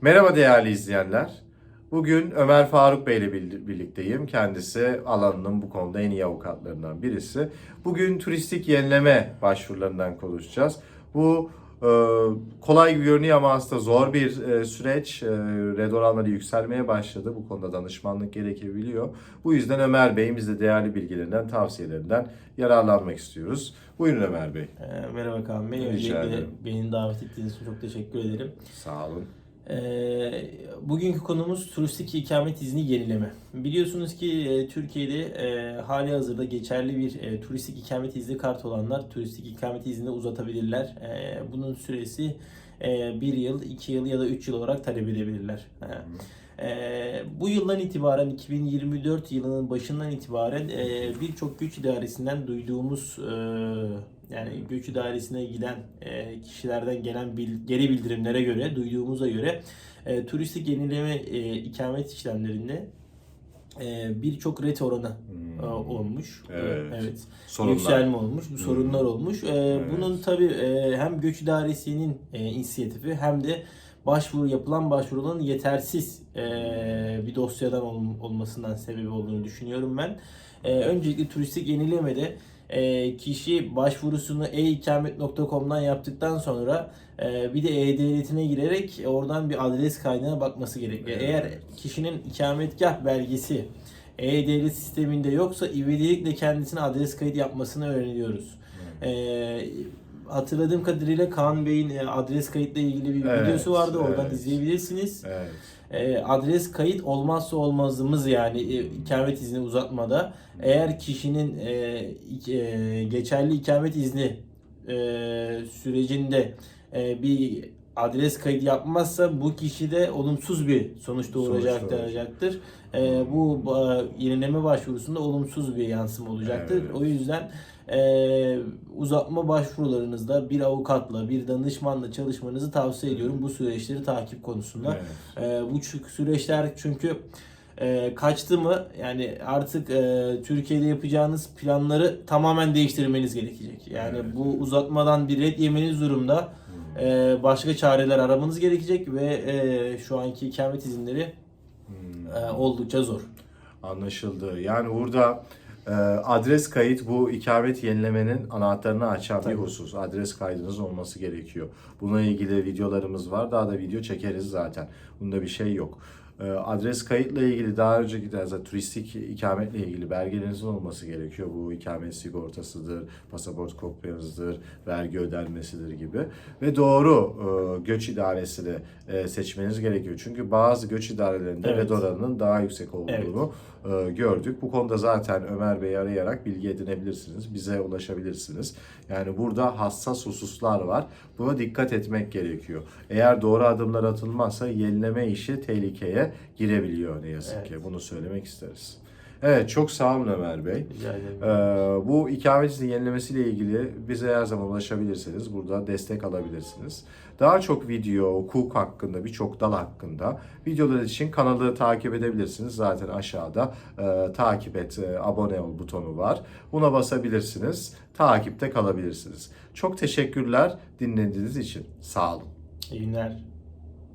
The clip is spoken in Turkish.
Merhaba değerli izleyenler. Bugün Ömer Faruk Bey ile bir- birlikteyim. Kendisi alanının bu konuda en iyi avukatlarından birisi. Bugün turistik yenileme başvurularından konuşacağız. Bu e, kolay görünüyor ama aslında zor bir e, süreç. E, red oranları yükselmeye başladı. Bu konuda danışmanlık gerekebiliyor. Bu yüzden Ömer Bey'in bize değerli bilgilerinden, tavsiyelerinden yararlanmak istiyoruz. Buyurun Ömer Bey. Ee, Merhaba Kaan Bey. Rica Öncelikle ederim. beni davet ettiğiniz için çok teşekkür ederim. Sağ olun. Ee, bugünkü konumuz turistik ikamet izni yenileme. Biliyorsunuz ki e, Türkiye'de e, hali hazırda geçerli bir e, turistik ikamet izni kart olanlar turistik ikamet iznini uzatabilirler. Bunun süresi e, bir yıl, iki yıl ya da üç yıl olarak talep edebilirler. Bu yıldan itibaren 2024 yılının başından itibaren birçok güç idaresinden duyduğumuz yani göç idaresine giden e, kişilerden gelen bil- geri bildirimlere göre, duyduğumuza göre e, turistik yenileme e, ikamet işlemlerinde e, birçok ret oranı e, olmuş. Hmm. Evet. evet. Sorunlar. Yükselme olmuş, bu sorunlar Hmm. olmuş. E, Evet. Bunun tabii e, hem göç idaresinin e, inisiyatifi hem de başvuru yapılan başvuruların yetersiz e, bir dosyadan ol- olmasından sebebi olduğunu düşünüyorum ben. E, öncelikle turistik yenilemede e, kişi başvurusunu e-ikamet.com'dan yaptıktan sonra e, bir de e-devletine girerek oradan bir adres kaydına bakması gerekiyor. Evet. Eğer kişinin ikametgah belgesi e-devlet sisteminde yoksa ivedilikle kendisine adres kayıt yapmasını öğreniyoruz. E, hatırladığım kadarıyla Kaan Bey'in e, adres kayıtla ilgili bir Evet, videosu vardı. Oradan evet. izleyebilirsiniz. Evet. E, adres kayıt olmazsa olmazımız yani e, ikamet izni uzatmada. Eğer kişinin e, e, geçerli ikamet izni e, sürecinde e, bir adres kayıt yapmazsa bu kişi de olumsuz bir sonuç doğuracaktır. E, bu e, yenileme başvurusunda olumsuz bir yansıma olacaktır. Evet. O yüzden e, uzatma başvurularınızda bir avukatla, bir danışmanla çalışmanızı tavsiye ediyorum bu süreçleri takip konusunda. Evet. Ee, bu süreçler çünkü e, kaçtı mı yani artık e, Türkiye'de yapacağınız planları tamamen değiştirmeniz gerekecek. Yani Evet. bu uzatmadan bir red yemeniz durumda e, başka çareler aramanız gerekecek ve e, şu anki ikamet izinleri Hmm. e, oldukça zor. Anlaşıldı. Yani burada e, adres kayıt bu ikamet yenilemenin anahtarını açan Tabii. bir husus. Adres kaydınız olması gerekiyor. Buna ilgili videolarımız var. Daha da video çekeriz zaten. Bunda bir şey yok. E, adres kayıtla ilgili daha önceki zaten turistik ikametle ilgili belgelerinizin olması gerekiyor. Bu ikamet sigortasıdır, pasaport kopyanızdır, vergi ödenmesidir gibi. Ve doğru e, göç idaresini e, seçmeniz gerekiyor. Çünkü bazı göç idarelerinde Evet. red oranının daha yüksek olduğunu e, gördük. Bu konuda zaten Ömer Bey'i arayarak bilgi edinebilirsiniz. Bize ulaşabilirsiniz. Yani burada hassas hususlar var. Buna dikkat etmek gerekiyor. Eğer doğru adımlar atılmazsa yenileme işi tehlikeye girebiliyor ne yazık Evet. ki. Bunu söylemek isteriz. Evet çok sağ olun Ömer Bey. Ee, bu ikamet izni yenilemesiyle ilgili bize her zaman ulaşabilirsiniz. Burada destek alabilirsiniz. Daha çok video, hukuk hakkında, birçok dal hakkında videolar için kanalı takip edebilirsiniz. Zaten aşağıda e, takip et, e, abone ol butonu var. Buna basabilirsiniz. Takipte kalabilirsiniz. Çok teşekkürler dinlediğiniz için. Sağ olun. İyi günler.